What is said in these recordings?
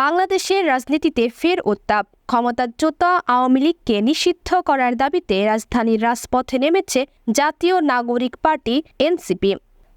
বাংলাদেশের রাজনীতিতে ফের উত্তাপ। ক্ষমতাচ্যুত আওয়ামী লীগকে নিষিদ্ধ করার দাবিতে রাজধানীর রাজপথে নেমেছে জাতীয় নাগরিক পার্টি, এনসিপি।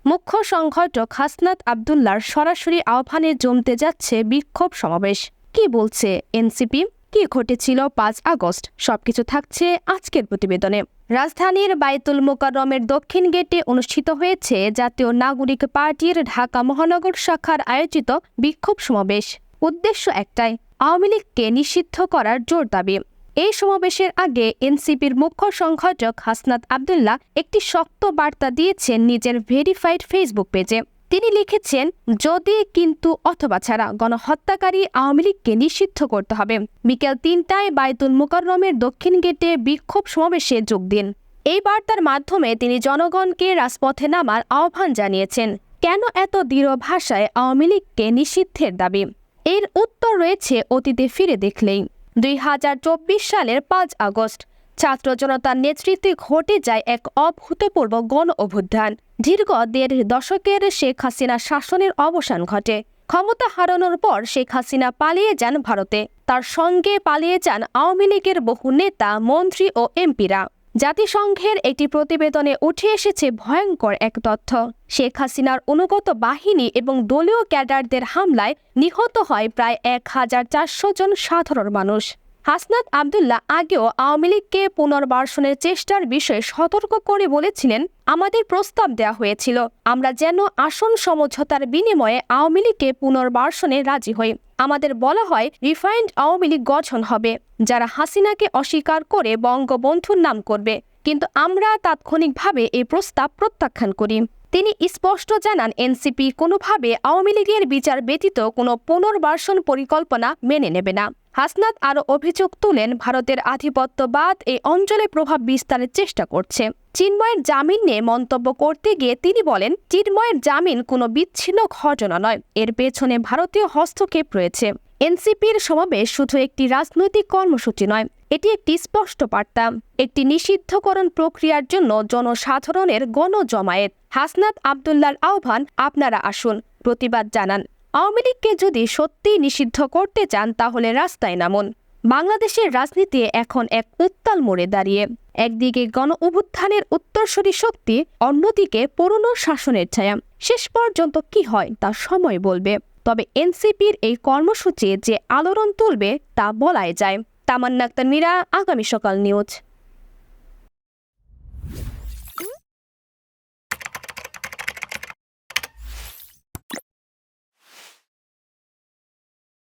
মুখ্য সংগঠক হাসনাত আবদুল্লার সরাসরি আহ্বানে জমতে যাচ্ছে বিক্ষোভ সমাবেশ। কি বলছে এনসিপি? কি ঘটেছিল পাঁচ আগস্ট? সবকিছু থাকছে আজকের প্রতিবেদনে। রাজধানীর বায়তুল মোকাররমের দক্ষিণ গেটে অনুষ্ঠিত হয়েছে জাতীয় নাগরিক পার্টির ঢাকা মহানগর শাখার আয়োজিত বিক্ষোভ সমাবেশ। উদ্দেশ্য একটাই, আওয়ামী লীগকে নিষিদ্ধ করার জোর দাবি। এই সমাবেশের আগে এনসিপির মুখ্য সংগঠক হাসনাত আবদুল্লাহ একটি শক্ত বার্তা দিয়েছেন নিজের ভেরিফাইড ফেসবুক পেজে। তিনি লিখেছেন, যদি, কিন্তু, অথবা ছাড়া গণহত্যাকারী আওয়ামী লীগকে নিষিদ্ধ করতে হবে। বিকেল তিনটায় বায়তুল মুকাররমের দক্ষিণ গেটে বিক্ষোভ সমাবেশে যোগ দিন। এই বার্তার মাধ্যমে তিনি জনগণকে রাজপথে নামার আহ্বান জানিয়েছেন, কেন এত দৃঢ় ভাষায় আওয়ামী লীগকে নিষিদ্ধের দাবি? এর উত্তর রয়েছে অতীতে ফিরে দেখলেই। দুই হাজার চব্বিশ সালের পাঁচ আগস্ট, ছাত্র জনতার নেতৃত্বে ঘটে যায় এক অভূতপূর্ব গণ অভ্যুত্থান। দীর্ঘ দেড় দশকের শেখ হাসিনা শাসনের অবসান ঘটে। ক্ষমতা হারানোর পর শেখ হাসিনা পালিয়ে যান ভারতে। তার সঙ্গে পালিয়ে যান আওয়ামী লীগের বহু নেতা, মন্ত্রী ও এমপিরা। জাতিসংঘের একটি প্রতিবেদনে উঠে এসেছে ভয়ঙ্কর এক তথ্য। শেখ হাসিনার অনুগত বাহিনী এবং দলীয় ক্যাডারদের হামলায় নিহত হয় প্রায় এক হাজার চারশো জন সাধারণ মানুষ। হাসনাত আবদুল্লাহ আগেও আওয়ামী লীগকে পুনর্বাসনের চেষ্টার বিষয়ে সতর্ক করে বলেছিলেন, আমাদের প্রস্তাব দেওয়া হয়েছিল, আমরা যেন আসন সমঝোতার বিনিময়ে আওয়ামী লীগকে পুনর্বাসনে রাজি হই। আমাদের বলা হয় রিফাইন্ড আওয়ামী লীগ গঠন হবে, যারা হাসিনাকে অস্বীকার করে বঙ্গবন্ধুর নাম করবে। কিন্তু আমরা তাৎক্ষণিকভাবে এই প্রস্তাব প্রত্যাখ্যান করি। তিনি স্পষ্ট জানান, এনসিপি কোনোভাবে আওয়ামী লীগের বিচার ব্যতীত কোনো পুনর্বাসন পরিকল্পনা মেনে নেবে না। হাসনাত আরও অভিযোগ তুলেন, ভারতের আধিপত্যবাদ এই অঞ্চলে প্রভাব বিস্তারের চেষ্টা করছে। চিন্ময়ের জামিন নিয়ে মন্তব্য করতে গিয়ে তিনি বলেন, চিন্ময়ের জামিন কোনো বিচ্ছিন্ন ঘটনা নয়, এর পেছনে ভারতীয় হস্তক্ষেপ রয়েছে। এনসিপির সমাবেশ শুধু একটি রাজনৈতিক কর্মসূচি নয় এটি একটি স্পষ্ট বার্তা, একটি নিষিদ্ধকরণ প্রক্রিয়ার জন্য জনসাধারণের গণজমায়েত। হাসনাত আবদুল্লার আহ্বান আপনারা আসুন, প্রতিবাদ জানান। আওয়ামী লীগকে যদি সত্যিই নিষিদ্ধ করতে চান, তাহলে রাস্তায় নামুন। বাংলাদেশের রাজনীতি এখন এক উত্তাল মোড়ে দাঁড়িয়ে। একদিকে গণ অভ্যুত্থানের উত্তরসূরি শক্তি, অন্যদিকে পুরনো শাসনের ছায়া। শেষ পর্যন্ত কি হয়, তা সময় বলবে। তবে এনসিপির এই কর্মসূচি যে আলোড়ন তুলবে, তা বলাই যায়। তামান্না আক্তার মীরা আগামী সকাল নিউজ।